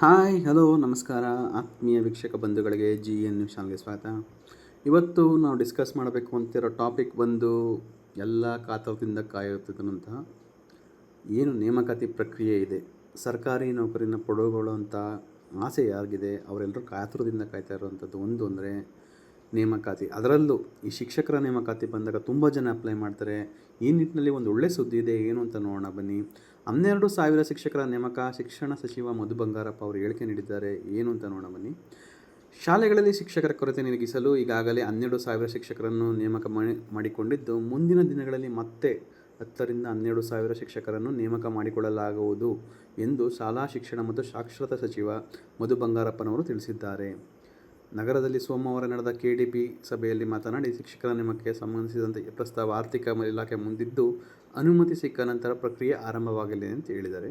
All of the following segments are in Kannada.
ಹಾಯ್, ಹಲೋ, ನಮಸ್ಕಾರ. ಆತ್ಮೀಯ ವೀಕ್ಷಕ ಬಂಧುಗಳಿಗೆ ಜಿ ಎನ್ ನ್ಯೂಸ್ ಸ್ವಾಗತ. ಇವತ್ತು ನಾವು ಡಿಸ್ಕಸ್ ಮಾಡಬೇಕು ಅಂತಿರೋ ಟಾಪಿಕ್ ಬಂದು ಎಲ್ಲ ಕಾತರದಿಂದ ಕಾಯುತ್ತಿದ್ದಂತಹ ಏನು ನೇಮಕಾತಿ ಪ್ರಕ್ರಿಯೆ ಇದೆ, ಸರ್ಕಾರಿ ನೌಕರಿನ ಪಡೆದುಕೊಳ್ಳುವಂಥ ಆಸೆ ಯಾರಿಗಿದೆ, ಅವರೆಲ್ಲರೂ ಕಾತುರದಿಂದ ಕಾಯ್ತಾ ಇರುವಂಥದ್ದು ಒಂದು ಅಂದರೆ ನೇಮಕಾತಿ. ಅದರಲ್ಲೂ ಈ ಶಿಕ್ಷಕರ ನೇಮಕಾತಿ ಬಂದಾಗ ತುಂಬ ಜನ ಅಪ್ಲೈ ಮಾಡ್ತಾರೆ. ಈ ನಿಟ್ಟಿನಲ್ಲಿ ಒಂದು ಒಳ್ಳೆ ಸುದ್ದಿ ಇದೆ, ಏನು ಅಂತ ನೋಡೋಣ ಬನ್ನಿ. ಹನ್ನೆರಡು ಸಾವಿರ ಶಿಕ್ಷಕರ ನೇಮಕ ಶಿಕ್ಷಣ ಸಚಿವ ಮಧು ಬಂಗಾರಪ್ಪ ಅವರು ಹೇಳಿಕೆ ನೀಡಿದ್ದಾರೆ. ಏನು ಅಂತ ನೋಡೋಣ ಬನ್ನಿ. ಶಾಲೆಗಳಲ್ಲಿ ಶಿಕ್ಷಕರ ಕೊರತೆ ನೀಗಿಸಲು ಈಗಾಗಲೇ ಹನ್ನೆರಡು ಸಾವಿರ ಶಿಕ್ಷಕರನ್ನು ನೇಮಕ ಮಾಡಿ, ಮಾಡಿಕೊಂಡಿದ್ದು, ಮುಂದಿನ ದಿನಗಳಲ್ಲಿ ಮತ್ತೆ ಹತ್ತರಿಂದ ಹನ್ನೆರಡು ಸಾವಿರ ಶಿಕ್ಷಕರನ್ನು ನೇಮಕ ಮಾಡಿಕೊಳ್ಳಲಾಗುವುದು ಎಂದು ಶಾಲಾ ಶಿಕ್ಷಣ ಮತ್ತು ಸಾಕ್ಷರತಾ ಸಚಿವ ಮಧು ಬಂಗಾರಪ್ಪನವರು ತಿಳಿಸಿದ್ದಾರೆ. ನಗರದಲ್ಲಿ ಸೋಮವಾರ ನಡೆದ ಕೆಡಿಪಿ ಸಭೆಯಲ್ಲಿ ಮಾತನಾಡಿ, ಶಿಕ್ಷಕರ ನೇಮಕಕ್ಕೆ ಸಂಬಂಧಿಸಿದಂತೆ ಈ ಪ್ರಸ್ತಾವ ಆರ್ಥಿಕ ಇಲಾಖೆ ಮುಂದಿದ್ದು, ಅನುಮತಿ ಸಿಕ್ಕ ನಂತರ ಪ್ರಕ್ರಿಯೆ ಆರಂಭವಾಗಲಿದೆ ಅಂತ ಹೇಳಿದ್ದಾರೆ.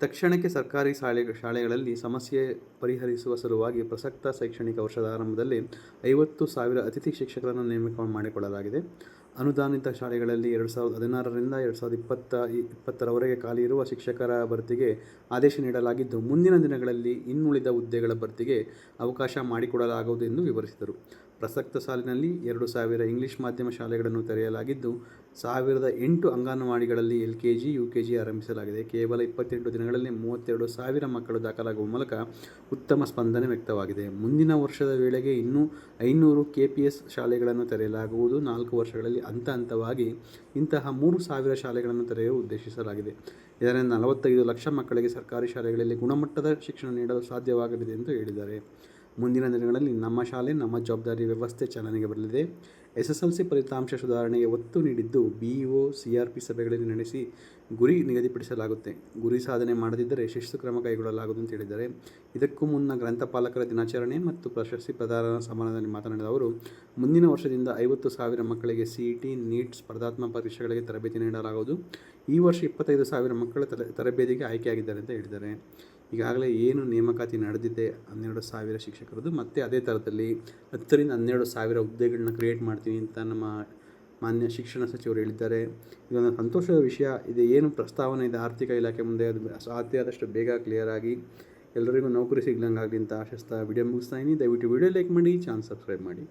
ತಕ್ಷಣಕ್ಕೆ ಸರ್ಕಾರಿ ಶಾಲೆ, ಶಾಲೆಗಳಲ್ಲಿ ಸಮಸ್ಯೆ ಪರಿಹರಿಸುವ ಸಲುವಾಗಿ ಪ್ರಸಕ್ತ ಶೈಕ್ಷಣಿಕ ವರ್ಷದ ಆರಂಭದಲ್ಲಿ ಐವತ್ತು ಸಾವಿರ ಅತಿಥಿ ಶಿಕ್ಷಕರನ್ನು ನೇಮಕ ಮಾಡಿಕೊಳ್ಳಲಾಗಿದೆ. ಅನುದಾನಿತ ಶಾಲೆಗಳಲ್ಲಿ ಎರಡು ಸಾವಿರದ ಹದಿನಾರರಿಂದ ಎರಡು ಸಾವಿರದ ಇಪ್ಪತ್ತ, ಇಪ್ಪತ್ತರವರೆಗೆ ಖಾಲಿ ಇರುವ ಶಿಕ್ಷಕರ ಭರ್ತಿಗೆ ಆದೇಶ ನೀಡಲಾಗಿದ್ದು, ಮುಂದಿನ ದಿನಗಳಲ್ಲಿ ಇನ್ನುಳಿದ ಹುದ್ದೆಗಳ ಭರ್ತಿಗೆ ಅವಕಾಶ ಮಾಡಿಕೊಡಲಾಗುವುದು ಎಂದು ವಿವರಿಸಿದರು. ಪ್ರಸಕ್ತ ಸಾಲಿನಲ್ಲಿ ಎರಡು ಸಾವಿರ ಇಂಗ್ಲಿಷ್ ಮಾಧ್ಯಮ ಶಾಲೆಗಳನ್ನು ತೆರೆಯಲಾಗಿದ್ದು, ಸಾವಿರದ ಎಂಟು ಅಂಗನವಾಡಿಗಳಲ್ಲಿ L K G U K G ಆರಂಭಿಸಲಾಗಿದೆ. ಕೇವಲ ಇಪ್ಪತ್ತೆಂಟು ದಿನಗಳಲ್ಲಿ ಮೂವತ್ತೆರಡು ಸಾವಿರ ಮಕ್ಕಳು ದಾಖಲಾಗುವ ಮೂಲಕ ಉತ್ತಮ ಸ್ಪಂದನೆ ವ್ಯಕ್ತವಾಗಿದೆ. ಮುಂದಿನ ವರ್ಷದ ವೇಳೆಗೆ ಇನ್ನೂ ಐನೂರು ಕೆ ಪಿ ಎಸ್ ಶಾಲೆಗಳನ್ನು ತೆರೆಯಲಾಗುವುದು. ನಾಲ್ಕು ವರ್ಷಗಳಲ್ಲಿ ಹಂತ ಹಂತವಾಗಿ ಇಂತಹ ಮೂರು ಸಾವಿರ ಶಾಲೆಗಳನ್ನು ತೆರೆಯಲು ಉದ್ದೇಶಿಸಲಾಗಿದೆ. ಇದರಿಂದ ನಲವತ್ತೈದು ಲಕ್ಷ ಮಕ್ಕಳಿಗೆ ಸರ್ಕಾರಿ ಶಾಲೆಗಳಲ್ಲಿ ಗುಣಮಟ್ಟದ ಶಿಕ್ಷಣ ನೀಡಲು ಸಾಧ್ಯವಾಗಲಿದೆ ಎಂದು ಹೇಳಿದ್ದಾರೆ. ಮುಂದಿನ ದಿನಗಳಲ್ಲಿ ನಮ್ಮ ಶಾಲೆ, ನಮ್ಮ ಜವಾಬ್ದಾರಿ ವ್ಯವಸ್ಥೆ ಚಾಲನೆಗೆ ಬರಲಿದೆ. ಎಸ್ ಎಸ್ ಎಲ್ ಸಿ ಫಲಿತಾಂಶ ಸುಧಾರಣೆಗೆ ಒತ್ತು ನೀಡಿದ್ದು ಬಿ ಸಿಆರ್ಪಿ ಸಭೆಗಳಲ್ಲಿ ನಡೆಸಿ ಗುರಿ ನಿಗದಿಪಡಿಸಲಾಗುತ್ತೆ. ಗುರಿ ಸಾಧನೆ ಮಾಡದಿದ್ದರೆ ಶಿಸ್ತು ಕ್ರಮ ಕೈಗೊಳ್ಳಲಾಗುವುದು ಅಂತ ಹೇಳಿದ್ದಾರೆ. ಇದಕ್ಕೂ ಮುನ್ನ ಗ್ರಂಥಪಾಲಕರ ದಿನಾಚರಣೆ ಮತ್ತು ಪ್ರಶಸ್ತಿ ಪ್ರದಾನ ಸಮಾರಂಭದಲ್ಲಿ ಮಾತನಾಡಿದ ಅವರು, ಮುಂದಿನ ವರ್ಷದಿಂದ ಐವತ್ತು ಸಾವಿರ ಮಕ್ಕಳಿಗೆ ಸಿಇಟಿ, ನೀಟ್, ಸ್ಪರ್ಧಾತ್ಮಕ ಪರೀಕ್ಷೆಗಳಿಗೆ ತರಬೇತಿ ನೀಡಲಾಗುವುದು. ಈ ವರ್ಷ ಇಪ್ಪತ್ತೈದು ಸಾವಿರ ಮಕ್ಕಳ ತರಬೇತಿಗೆ ಆಯ್ಕೆಯಾಗಿದ್ದಾರೆ ಅಂತ ಹೇಳಿದ್ದಾರೆ. ಈಗಾಗಲೇ ಏನು ನೇಮಕಾತಿ ನಡೆದಿದೆ ಹನ್ನೆರಡು ಸಾವಿರ ಶಿಕ್ಷಕರದ್ದು, ಮತ್ತು ಅದೇ ಥರದಲ್ಲಿ ಹತ್ತರಿಂದ ಹನ್ನೆರಡು ಸಾವಿರ ಹುದ್ದೆಗಳನ್ನ ಕ್ರಿಯೇಟ್ ಮಾಡ್ತೀನಿ ಅಂತ ನಮ್ಮ ಮಾನ್ಯ ಶಿಕ್ಷಣ ಸಚಿವರು ಹೇಳಿದ್ದಾರೆ. ಇದೊಂದು ಸಂತೋಷದ ವಿಷಯ. ಇದು ಏನು ಪ್ರಸ್ತಾವನೆ ಇದೆ ಆರ್ಥಿಕ ಇಲಾಖೆ ಮುಂದೆ, ಅದು ಸಾಧ್ಯ ಆದಷ್ಟು ಬೇಗ ಕ್ಲಿಯರ್ ಆಗಿ ಎಲ್ಲರಿಗೂ ನೌಕರಿ ಸಿಗ್ಲಂಗಾಗಲಿ ಅಂತ ಆಶಿಸ್ತಾ ವಿಡಿಯೋ ಮುಗಿಸ್ತಾ ಇದ್ದೀನಿ. ದಯವಿಟ್ಟು ವಿಡಿಯೋ ಲೈಕ್ ಮಾಡಿ ಚಾನಲ್ ಸಬ್ಸ್ಕ್ರೈಬ್ ಮಾಡಿ.